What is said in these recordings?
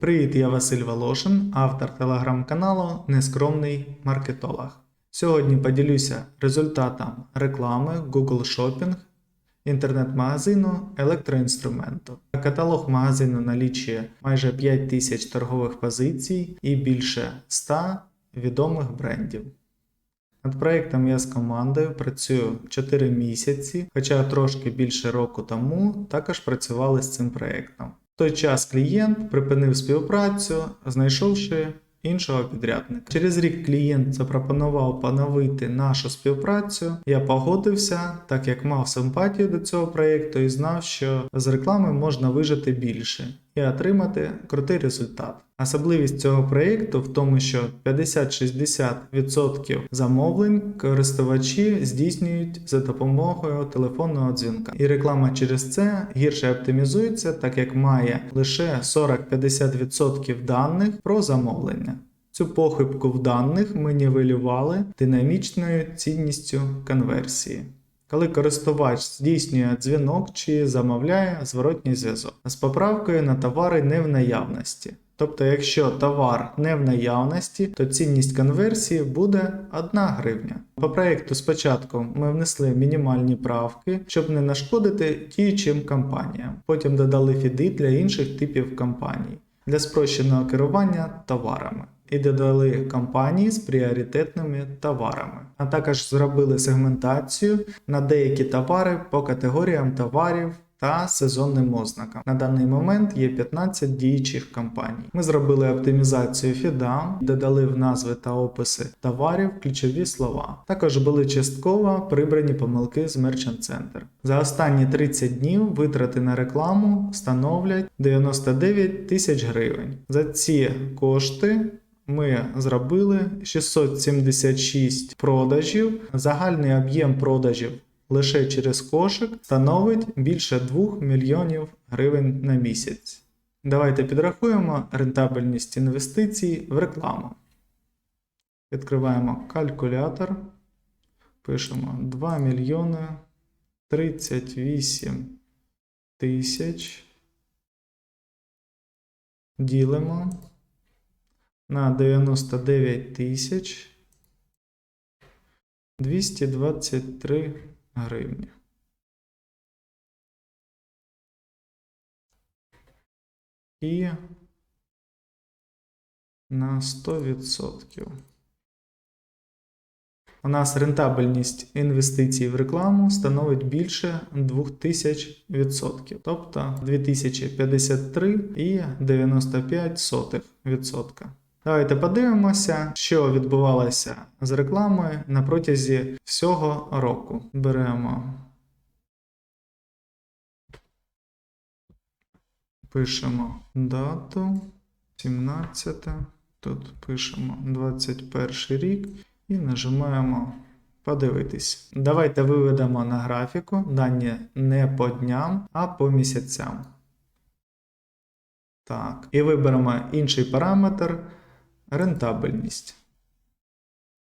Привіт, я Василь Волошин, автор телеграм-каналу Нескромний маркетолог. Сьогодні поділюся результатом реклами Google Shopping інтернет-магазину електроінструменту. Каталог магазину налічує майже 5 тисяч торгових позицій і більше 100 відомих брендів. Над проєктом я з командою працюю 4 місяці, хоча трошки більше року тому також працювали з цим проєктом. Той час клієнт припинив співпрацю, знайшовши іншого підрядника. Через рік клієнт запропонував поновити нашу співпрацю. Я погодився, так як мав симпатію до цього проєкту і знав, що з реклами можна вижити більше і отримати крутий результат. Особливість цього проєкту в тому, що 50-60% замовлень користувачі здійснюють за допомогою телефонного дзвінка. І реклама через це гірше оптимізується, так як має лише 40-50% даних про замовлення. Цю похибку в даних ми нівелювали динамічною цінністю конверсії. Коли користувач здійснює дзвінок чи замовляє зворотній зв'язок з поправкою на товари не в наявності. Тобто, якщо товар не в наявності, то цінність конверсії буде 1 гривня. По проєкту спочатку ми внесли мінімальні правки, щоб не нашкодити діючим компаніям. Потім додали фіди для інших типів компаній для спрощеного керування товарами. І додали компанії з пріоритетними товарами, а також зробили сегментацію на деякі товари по категоріям товарів та сезонним ознакам. На даний момент є 15 діючих компаній. Ми зробили оптимізацію фідам, додали в назви та описи товарів ключові слова. Також були частково прибрані помилки з Merchant Center. За останні 30 днів витрати на рекламу становлять 99 тисяч гривень. За ці кошти. Ми зробили 676 продажів. Загальний об'єм продажів лише через кошик становить більше 2 мільйонів гривень на місяць. Давайте підрахуємо рентабельність інвестицій в рекламу. Відкриваємо калькулятор. Пишемо 2 мільйони 38 тисяч. Ділимо на 99 тисяч 223 гривні. І на 100%. У нас рентабельність інвестицій в рекламу становить більше 2000%, тобто 2053,95%. Давайте подивимося, що відбувалося з рекламою на протязі всього року. Беремо. Пишемо дату 17. Тут пишемо 21 рік і нажимаємо подивитись. Давайте виведемо на графіку дані не по дням, а по місяцям. Так, і виберемо інший параметр рентабельність.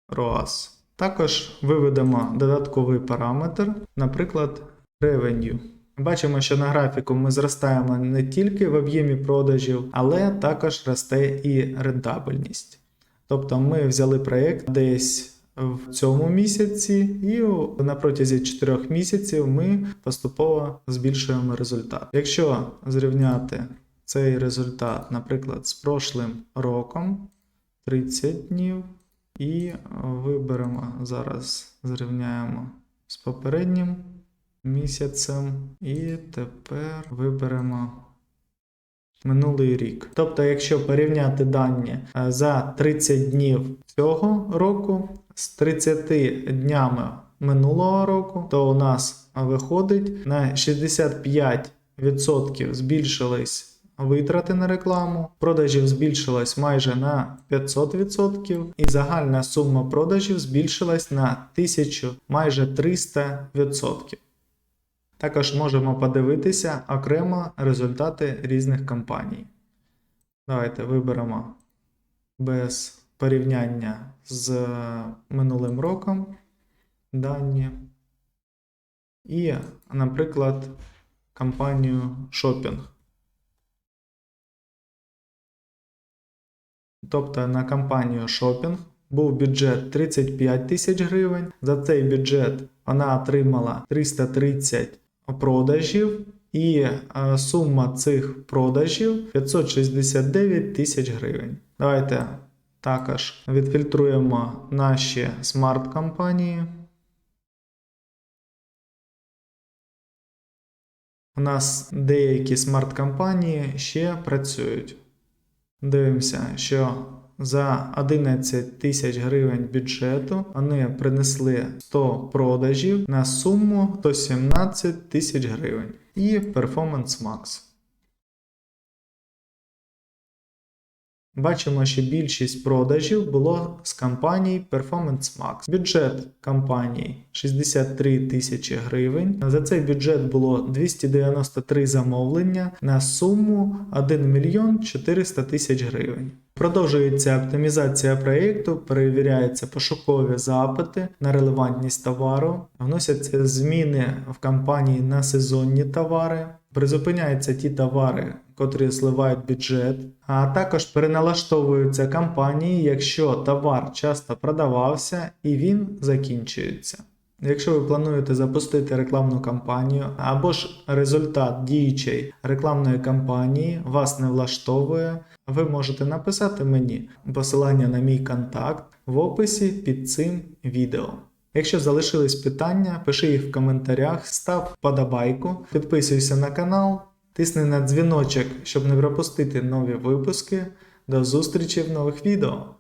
ROAS. Також виведемо додатковий параметр, наприклад, revenue. Бачимо, що на графіку ми зростаємо не тільки в об'ємі продажів, але також росте і рентабельність. Тобто ми взяли проєкт десь в цьому місяці, і на протязі 4 місяців ми поступово збільшуємо результат. Якщо зрівняти цей результат, наприклад, з прошлим роком, 30 днів. І виберемо зараз, зрівняємо з попереднім місяцем. І тепер виберемо минулий рік. Тобто, якщо порівняти дані за 30 днів цього року з 30 днями минулого року, то у нас виходить на 65% збільшились витрати на рекламу, продажів збільшилась майже на 500%, і загальна сума продажів збільшилась на 1000 майже 300%. Також можемо подивитися окремо результати різних компаній. Давайте виберемо без порівняння з минулим роком дані. І, наприклад, компанію Shopping. Тобто на кампанію шопінг. Був бюджет 35 тисяч гривень. За цей бюджет вона отримала 330 продажів, і е, сума цих продажів 569 тисяч гривень. Давайте також відфільтруємо наші смарт-компанії. У нас деякі смарт-компанії ще працюють. Дивимося, що за 11 тисяч гривень бюджету вони принесли 100 продажів на суму 117 тисяч гривень. І Performance Max. Бачимо, що більшість продажів було з компаній Performance Max. Бюджет компанії 63 тисячі гривень. За цей бюджет було 293 замовлення на суму 1 мільйон 400 тисяч гривень. Продовжується оптимізація проєкту, перевіряються пошукові запити на релевантність товару, вносяться зміни в компанії на сезонні товари, призупиняються ті товари, котрі сливають бюджет, а також переналаштовуються компанії, якщо товар часто продавався і він закінчується. Якщо ви плануєте запустити рекламну кампанію або ж результат діючої рекламної кампанії вас не влаштовує, ви можете написати мені посилання на мій контакт в описі під цим відео. Якщо залишились питання, пиши їх в коментарях, став вподобайку, підписуйся на канал, тисни на дзвіночок, щоб не пропустити нові випуски. До зустрічі в нових відео!